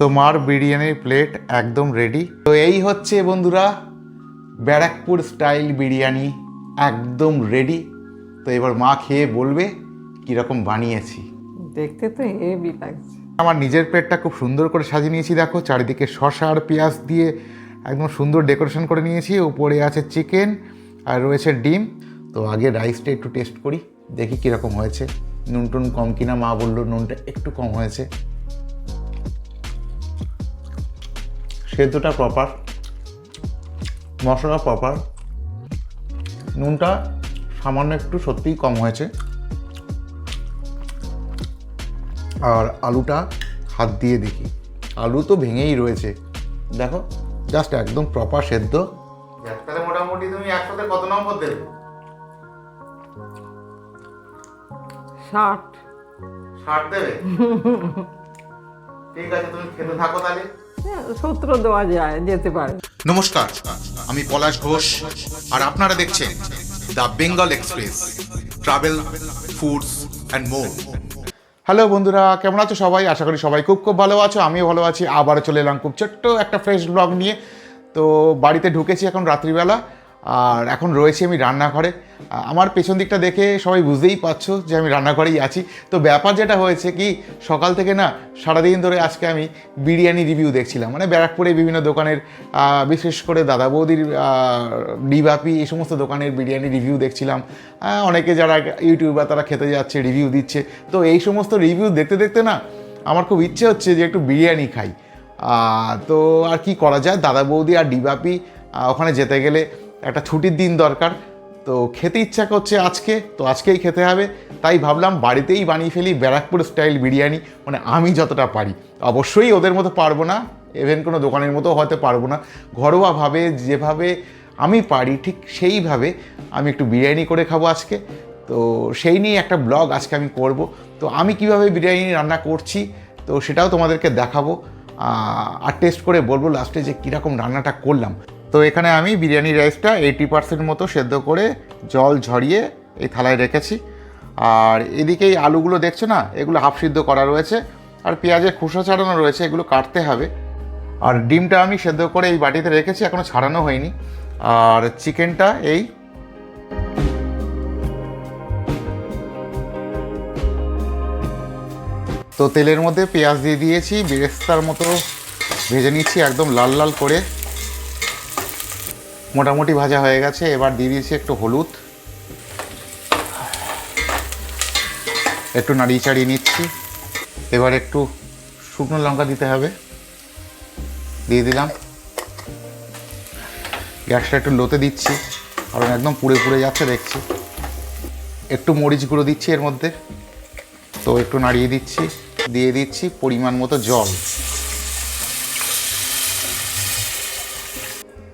তো মার বিরিয়ানির প্লেট একদম রেডি তো এই হচ্ছে বন্ধুরা ব্যারাকপুর স্টাইল বিরিয়ানি একদম রেডি তো এবার মা খেয়ে বলবে কীরকম বানিয়েছি। দেখতে তো হেভি লাগছে। আমার নিজের প্লেটটা খুব সুন্দর করে সাজিয়ে নিয়েছি দেখো চারিদিকে শসা আর পেঁয়াজ দিয়ে একদম সুন্দর ডেকোরেশন করে নিয়েছি। উপরে আছে চিকেন আর রয়েছে ডিম। তো আগে রাইসটা একটু টেস্ট করি দেখি কীরকম হয়েছে। নুন টুন কম কিনা মা বলল নুনটা একটু কম হয়েছে। সেদ্ধটা প্রপার মশলা প্রপার নুনটা সামান্য একটু সত্যিই কম হয়েছে। আর আলুটা হাত দিয়ে দেখি। আলু তো ভেঙেই রয়েছে। দেখো জাস্ট একদম প্রপার সেদ্ধ। তাহলে মোটামুটি তুমি একসাথে কত নম্বর দেবে? ষাট। ষাট দেবে? ঠিক আছে তুমি খেতে থাকো তাহলে। সতেরো দেওয়া যায়, যেতে পারে। নমস্কার, আমি পলাশ ঘোষ, আর আপনারা দেখছেন the Bengal express, travel, foods, and more. Hello বন্ধুরা, কেমন আছো সবাই? আশা করি সবাই খুব খুব ভালো আছো, আমিও ভালো আছি। আবার চলে এলাম খুব ছোট্ট একটা ফ্রেশ ব্লগ নিয়ে। তো বাড়িতে ঢুকেছি এখন রাত্রিবেলা। আর এখন রয়েছি আমি রান্নাঘরে। আমার পেছন দিকটা দেখে সবাই বুঝতেই পারছ যে আমি রান্নাঘরেই আছি। তো ব্যাপার যেটা হয়েছে কি, সকাল থেকে না সারাদিন ধরে আজকে আমি বিরিয়ানি রিভিউ দেখছিলাম। মানে ব্যারাকপুরে বিভিন্ন দোকানের বিশেষ করে দাদা বৌদির ডিবাপি এই সমস্ত দোকানের বিরিয়ানি রিভিউ দেখছিলাম। অনেকে যারা ইউটিউবার তারা খেতে যাচ্ছে রিভিউ দিচ্ছে। তো এই সমস্ত রিভিউ দেখতে দেখতে না আমার খুব ইচ্ছে হচ্ছে যে একটু বিরিয়ানি খাই। তো আর কি করা যায়? দাদা বৌদি আর ডিবাপি ওখানে যেতে গেলে একটা ছুটির দিন দরকার। তো খেতে ইচ্ছা করছে আজকে, তো আজকেই খেতে হবে। তাই ভাবলাম বাড়িতেই বানিয়ে ফেলি ব্যারাকপুর স্টাইল বিরিয়ানি। মানে আমি যতটা পারি। অবশ্যই ওদের মতো পারব না ইভেন কোনো দোকানের মতো হতে পারব না। ঘরোয়াভাবে যেভাবে আমি পারি, ঠিক সেইভাবে আমি একটু বিরিয়ানি করে খাব আজকে। তো সেই নিয়ে একটা ব্লগ আজকে আমি করব। তো আমি কীভাবে বিরিয়ানি রান্না করছি, তো সেটাও তোমাদেরকে দেখাবো। আর টেস্ট করে বলব লাস্টে যে কীরকম রান্নাটা করলাম। তো এখানে আমি বিরিয়ানি রাইসটা এইটি পার্সেন্ট মতো সেদ্ধ করে জল ঝরিয়ে এই থালায় রেখেছি। আর এদিকে এই আলুগুলো দেখছ না? এগুলো হাফ সিদ্ধ করা রয়েছে। আর পেঁয়াজের খোসা ছাড়ানো রয়েছে, এগুলো কাটতে হবে। আর ডিমটা আমি সেদ্ধ করে এই বাটিতে রেখেছি এখনও ছাড়ানো হয়নি। আর চিকেনটা এই তো তেলের মধ্যে পেঁয়াজ দিয়ে দিয়েছি, বেরেস্তার মতো ভেজে নিচ্ছি, একদম লাল লাল করে। মোটামুটি ভাজা হয়ে গেছে, এবার দিয়ে দিয়েছি একটু হলুদ। একটু নাড়িয়ে চাড়িয়ে নিচ্ছি। এবার একটু শুকনো লঙ্কা দিতে হবে। দিয়ে দিলাম। গ্যাসটা একটু লোতে দিচ্ছি, কারণ একদম পুড়ে পুড়ে যাচ্ছে দেখছি। একটু মরিচ গুঁড়ো দিচ্ছি এর মধ্যে। তো একটু নাড়িয়ে দিচ্ছি, দিয়ে দিচ্ছি পরিমাণ মতো জল।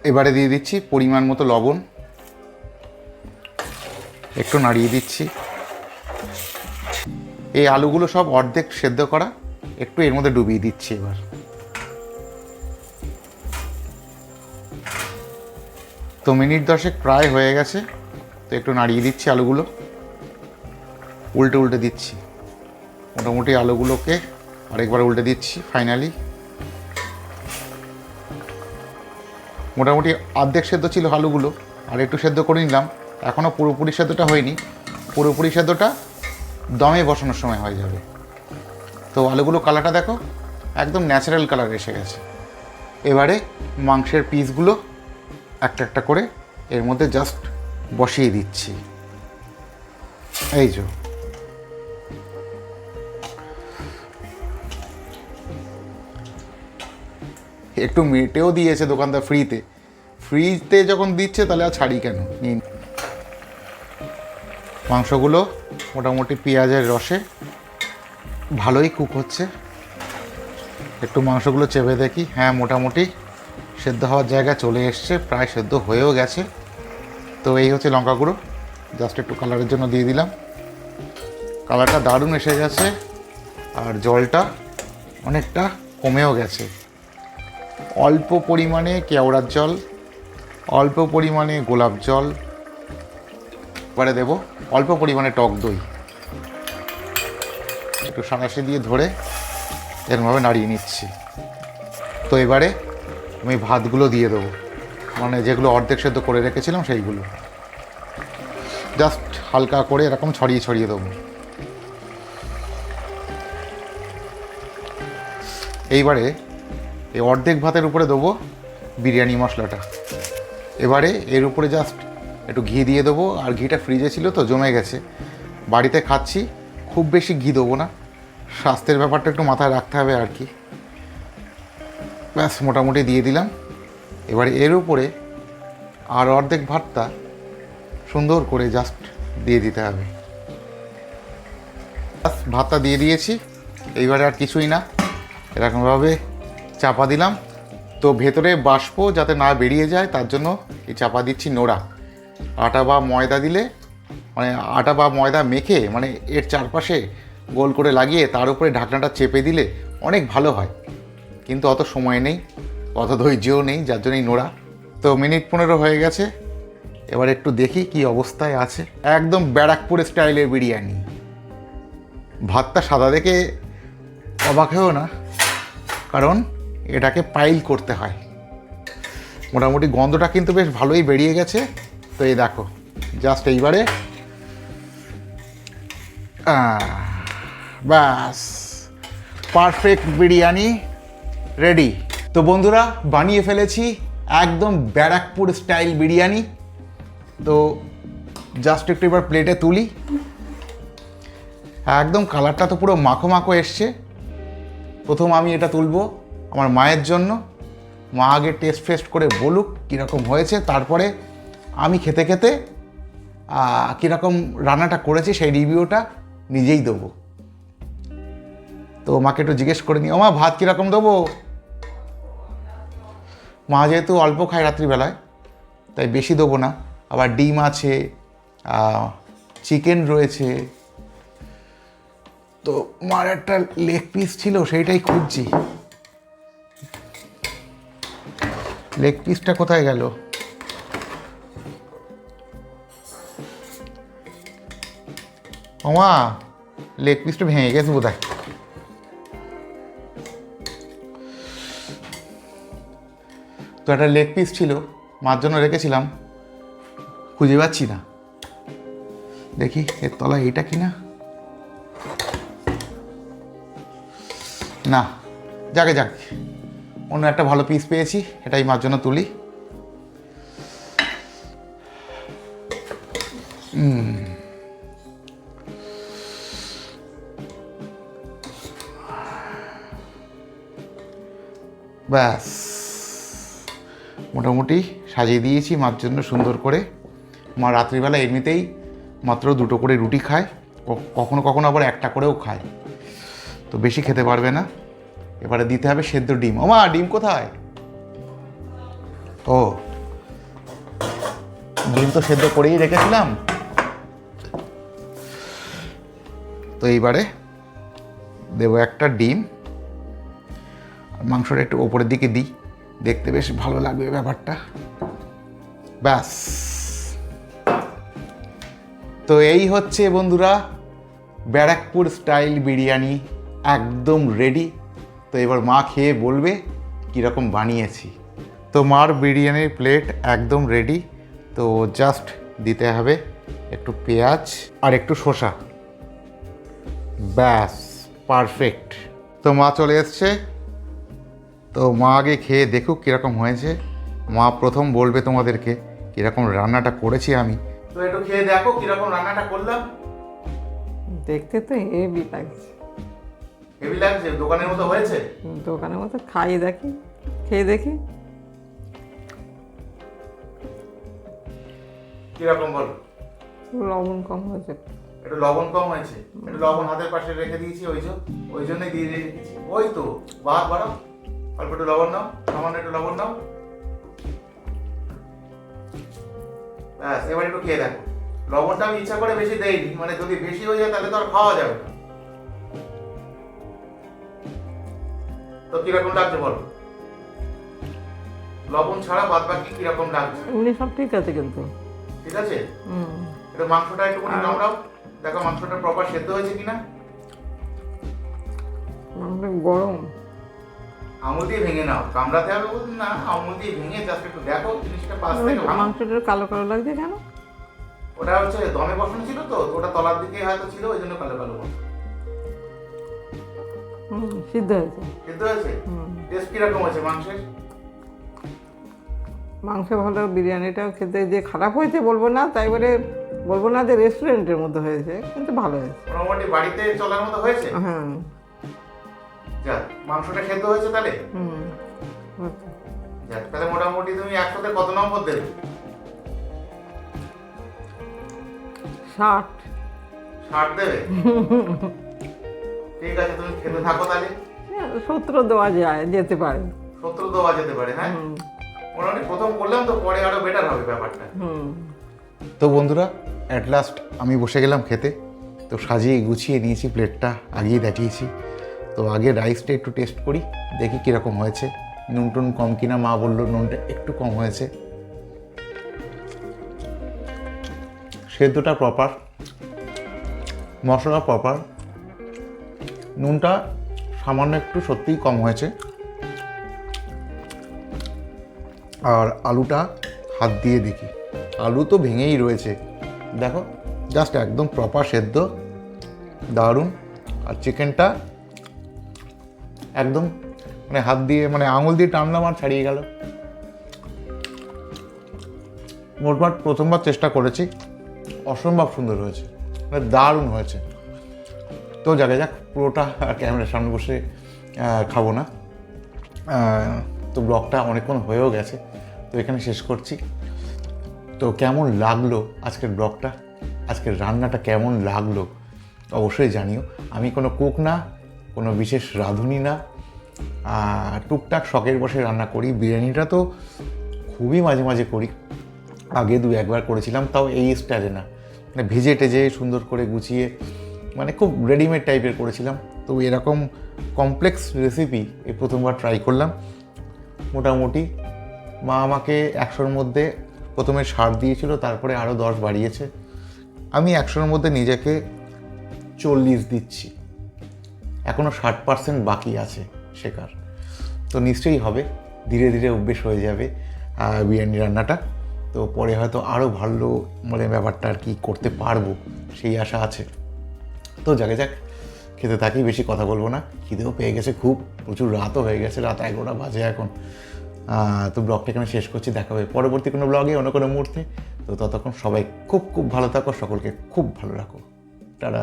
এবারে দিয়ে দিচ্ছি পরিমাণ মতো লবণ। একটু নাড়িয়ে দিচ্ছি। এই আলুগুলো সব অর্ধেক সেদ্ধ করা, একটু এর মধ্যে ডুবিয়ে দিচ্ছি এবার। তো মিনিট দশেক প্রায় হয়ে গেছে, তো একটু নাড়িয়ে দিচ্ছি আলুগুলো। উল্টে উল্টে দিচ্ছি। মোটামুটি আলুগুলোকে আরেকবার উল্টে দিচ্ছি ফাইনালি মোটামুটি অর্ধেক সেদ্ধ ছিল আলুগুলো, আর একটু সেদ্ধ করে নিলাম। এখনও পুরোপুরি সেদ্ধটা হয়নি। পুরোপুরি সেদ্ধটা দমে বসানোর সময় হয়ে যাবে। তো আলুগুলো কালারটা দেখো, একদম ন্যাচারাল কালার এসে গেছে। এবারে মাংসের পিসগুলো একটা একটা করে এর মধ্যে জাস্ট বসিয়ে দিচ্ছি। এই যে। একটু মেটেও দিয়েছে দোকানদার ফ্রিতে। ফ্রিতে যখন দিচ্ছে তাহলে আর ছাড়ি কেন? নিন। মাংসগুলো মোটামুটি পেঁয়াজের রসে ভালোই কুক হচ্ছে। একটু মাংসগুলো চেপে দেখি। হ্যাঁ মোটামুটি সেদ্ধ হওয়ার জায়গা চলে এসছে, প্রায় সেদ্ধ হয়েও গেছে। তো এই হচ্ছে লঙ্কা গুঁড়ো। জাস্ট একটু কালারের জন্য দিয়ে দিলাম। কালারটা দারুণ এসে গেছে। আর জলটা অনেকটা কমেও গেছে। অল্প পরিমাণে কেওড়ার জল, অল্প পরিমাণে গোলাপ জল, এবারে দেব অল্প পরিমাণে টক দই। একটু সাঁড়াশি দিয়ে ধরে এরমভাবে নাড়িয়ে নিচ্ছি। তো এবারে আমি ভাতগুলো দিয়ে দেবো। মানে যেগুলো অর্ধেক সেদ্ধ করে রেখেছিলাম সেইগুলো। জাস্ট হালকা করে এরকম ছড়িয়ে ছড়িয়ে দেবো। এইবারে এই অর্ধেক ভাতের উপরে দেবো বিরিয়ানি মশলাটা। এবারে এর উপরে জাস্ট একটু ঘি দিয়ে দেবো, আর ঘিটা ফ্রিজে ছিল তো জমে গেছে। বাড়িতে খাচ্ছি, খুব বেশি ঘি দেবো না। স্বাস্থ্যের ব্যাপারটা একটু মাথায় রাখতে হবে আর কি। ব্যাস, মোটামুটি দিয়ে দিলাম। এবারে এর উপরে আর অর্ধেক ভাতটা সুন্দর করে জাস্ট দিয়ে দিতে হবে। ভাতটা দিয়ে দিয়েছি। এইবারে আর কিছুই না। এরকমভাবে চাপা দিলাম। তো ভেতরে বাষ্প যাতে না বেরিয়ে যায়, তার জন্য এই চাপা দিচ্ছি নোড়া। আটা বা ময়দা দিলে মানে আটা বা ময়দা মেখে মানে এর চারপাশে গোল করে লাগিয়ে, তার উপরে ঢাকনাটা চেপে দিলে অনেক ভালো হয়। কিন্তু অত সময় নেই, অত ধৈর্যও নেই, যার জন্যই নোড়া। তো মিনিট পনেরো হয়ে গেছে, এবার একটু দেখি কি অবস্থায় আছে। একদম ব্যারাকপুর স্টাইলের বিরিয়ানি। ভাতটা সাদা দেখে অবাক হয়েও না, কারণ এটাকে পাইল করতে হয়। মোটামুটি গন্ধটা কিন্তু বেশ ভালোই বেরিয়ে গেছে। তো এই দেখো জাস্ট এইবারে ব্যাস পারফেক্ট বিরিয়ানি রেডি তো বন্ধুরা, বানিয়ে ফেলেছি একদম ব্যারাকপুর স্টাইল বিরিয়ানি। তো জাস্ট একটু এবার প্লেটে তুলি। একদম কালারটা তো পুরো মাখো মাখো এসছে। প্রথম আমি এটা তুলবো। আমার মায়ের জন্য। মা আগে টেস্ট ফেস্ট করে বলুক কীরকম হয়েছে, তারপরে আমি খেতে খেতে কীরকম রান্নাটা করেছি সেই রিভিউটা নিজেই দেবো। তো মাকে একটু জিজ্ঞেস করে নিই মা, ভাত কীরকম দেবো? মা যেহেতু অল্প খায় রাত্রিবেলায়, তাই বেশি দেবো না। আবার ডিম আছে চিকেন রয়েছে। তো মার একটা লেগ পিস ছিল, সেইটাই খুঁজছি। লেগ পিসটা কোথায় গেল? ওমা লেগ পিসটা ভেঙে গেছে বোধ তো একটা লেগ পিস ছিল, মার জন্য রেখেছিলাম। খুঁজে পাচ্ছি না। দেখি, এর তলায় এটা কি না? না, যাকে, যাক। অন্য একটা ভালো পিস পেয়েছি, এটাই মার জন্য তুলি। ব্যাস। মোটামুটি সাজিয়ে দিয়েছি মার জন্য সুন্দর করে। মা রাত্রিবেলা এমনিতেই মাত্র দুটো করে রুটি খায় কখনো কখনো আবার একটা করেও খায়। তো বেশি খেতে পারবে না। এবারে দিতে হবে সেদ্ধ ডিম। ওমা, ডিম কোথায়? ও। ডিম তো সেদ্ধ করেই রেখেছিলাম। তো এইবারে দেবো একটা ডিম। মাংসটা একটু ওপরের দিকে দিই। দেখতে বেশ ভালো লাগবে ব্যাপারটা। ব্যাস। তো এই হচ্ছে বন্ধুরা ব্যারাকপুর স্টাইল বিরিয়ানি, একদম রেডি তো এবার মা খেয়ে বলবে, কীরকম বানিয়েছি? তো মার বিরিয়ানির প্লেট একদম রেডি তো জাস্ট দিতে হবে একটু পেঁয়াজ আর একটু শসা। ব্যাস পারফেক্ট তো মা চলে এসছে। তো মা আগে খেয়ে দেখুক কীরকম হয়েছে। মা প্রথম বলবে তোমাদেরকে কীরকম রান্নাটা করেছি আমি। তো একটু খেয়ে দেখো কীরকম রান্নাটা করলাম। দেখতে তো হেভি লাগছে। হেভি লাগছে দোকানের মতো হয়েছে? দোকানের মতো। খাইয়ে দেখি খেয়ে দেখি। কীরকম বলো? লবণ কম হয়েছে। একটু লবণ কম হয়েছে। একটু লবণ হাতের পাশে রেখে দিয়েছি ওই জন্য ওই জন্যই দিয়ে দিয়েছি। ওই তো বাদ বাড়াও অল্প একটু লবণ নাও সামান্য একটু লবণ নাও। ব্যাস এবার একটু খেয়ে দেখো। লবণটা আমি ইচ্ছা করে বেশি দেইনি মানে যদি বেশি হয়ে যায় তাহলে তো আর খাওয়া যাবে না। তো কীরকম লাগছে বলো? লবণ ছাড়া বাদ বাকি কীরকম লাগছে? এমনি সব ঠিক আছে কিন্তু। ঠিক আছে? হুম। একটু মাংসটা একটুখানি নামড়াও দেখো মাংসটা প্রপার সেদ্ধ হয়েছে কিনা। মাংসটা গরম। আঙুল দিয়ে ভেঙে নাও। কামড়াতে হবে বলতে না আঙুল দিয়ে ভেঙে জাস্ট একটু দেখো জিনিসটা পাশ থেকে মাংসটা কালো কালো লাগছে কেন? ওটা হচ্ছে দমে বসানো ছিল তো ওটা তলার দিকে হয়তো ছিল ওই জন্য কালো কালো মতো। হুম সিদ্ধ হয়েছে। সিদ্ধ হয়েছে? টেস্ট কীরকম হয়েছে মাংসের? মাংস ভালো বিরিয়ানিটাও খেতে যে খারাপ হয়েছে বলব না তাই বলে বলব না যে রেস্টুরেন্টের মধ্যে হয়েছে কিন্তু ভালো হয়েছে। মোটামুটি বাড়িতে চলার মতো হয়েছে? হ্যাঁ। যাক মাংসটা সেদ্ধ হয়েছে তাহলে? হুম। যাক তাহলে মোটামুটি তুমি একসাথে কত নম্বর দেবে? ষাট। ষাট দেবে? ঠিক আছে তুমি খেতে থাকো তাহলে। সত্তর দেওয়া যায় যেতে পারে। সত্তর দেওয়া যেতে পারে হ্যাঁ? মোটামুটি প্রথম করলাম তো পরে আরও বেটার হবে ব্যাপারটা। তো বন্ধুরা অ্যাট লাস্ট আমি বসে গেলাম খেতে। তো সাজিয়ে গুছিয়ে নিয়েছি প্লেটটা আগিয়ে দেখিয়েছি। তো আগে রাইসটা একটু টেস্ট করি দেখি কীরকম হয়েছে। নুন টুন কম কিনা মা বলল নুনটা একটু কম হয়েছে। সেদ্ধটা প্রপার মশলা প্রপার নুনটা সামান্য একটু সত্যিই কম হয়েছে। আর আলুটা হাত দিয়ে দেখি। আলু তো ভেঙেই রয়েছে। দেখো জাস্ট একদম প্রপার সেদ্ধ, দারুণ। আর চিকেনটা একদম মানে হাত দিয়ে মানে আঙুল দিয়ে টানলাম আর ছাড়িয়ে গেল। মোটমাট প্রথমবার চেষ্টা করেছি। অসম্ভব সুন্দর হয়েছে। মানে দারুণ হয়েছে। তো যাকে, যাক, পুরোটা ক্যামেরার সামনে বসে খাব না। তো ব্লগটা অনেকক্ষণ হয়েও গেছে, তো এখানে শেষ করছি। তো কেমন লাগল আজকের ব্লগটা? আজকের রান্নাটা কেমন লাগল? অবশ্যই জানিও। আমি কোনো কুক না, কোনো বিশেষ রাঁধুনি না। টুকটাক শখের বসে রান্না করি, বিরিয়ানিটা তো খুবই মাঝে মাঝে করি। আগে দু একবার করেছিলাম, তাও এই স্টাইলে না। মানে ভেজে টেজে সুন্দর করে গুছিয়ে মানে খুব রেডিমেড টাইপের করেছিলাম। তো এরকম কমপ্লেক্স রেসিপি এই প্রথমবার ট্রাই করলাম। মোটামুটি মা আমাকে একশোর মধ্যে প্রথমে সার দিয়েছিল, তারপরে আরও দশ বাড়িয়েছে। আমি একশোর মধ্যে নিজেকে চল্লিশ দিচ্ছি। এখনও ষাট পার্সেন্ট বাকি আছে শেখার। তো নিশ্চয়ই হবে, ধীরে ধীরে অভ্যেস হয়ে যাবে বিরিয়ানি রান্নাটা। তো পরে হয়তো আরও ভালো মানে ব্যাপারটা আর কি করতে পারব, সেই আশা আছে। তো যাকে যাক, খেতে থাকি বেশি কথা বলব না। খিদেও পেয়ে গেছে খুব, প্রচুর রাতও হয়ে গেছে, রাত এগারোটা বাজে এখন। তো ব্লগটা এখানে শেষ করছি, দেখা হবে পরবর্তী কোনো ব্লগে, অন্য কোনো মুহূর্তে। তো ততক্ষণ সবাই খুব খুব ভালো থাকো, সকলকে খুব ভালো রাখো। তারা